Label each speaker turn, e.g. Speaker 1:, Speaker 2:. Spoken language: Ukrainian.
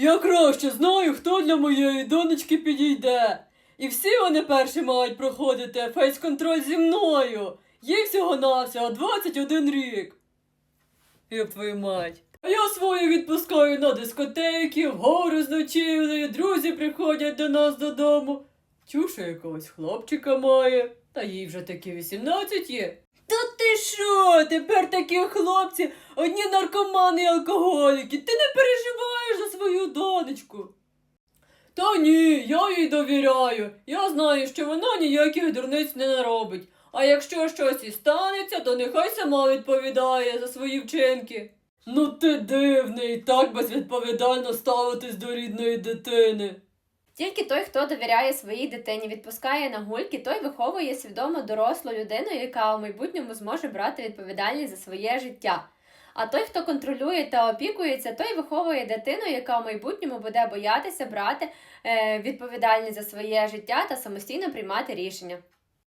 Speaker 1: Я краще знаю, хто для моєї донечки підійде. І всі вони перші мають проходити фейс-контроль зі мною. Їй всього-навсього 21 рік. Як твою мать. А я свою відпускаю на дискотеки, вгору з ночівлею, друзі приходять до нас додому. Чуша якогось хлопчика має, та їй вже таки 18 є. Та ти що? Тепер такі хлопці, одні наркомани і алкоголіки. Ти не свою донечку. Та ні, я їй довіряю. Я знаю, що вона ніяких дурниць не наробить. А якщо щось і станеться, то нехай сама відповідає за свої вчинки. Ну ти дивний, так безвідповідально ставитись до рідної дитини.
Speaker 2: Тільки той, хто довіряє своїй дитині, відпускає на гульки, той виховує свідомо дорослу людину, яка у майбутньому зможе брати відповідальність за своє життя. А той, хто контролює та опікується, той виховує дитину, яка в майбутньому буде боятися брати е, відповідальність за своє життя та самостійно приймати рішення.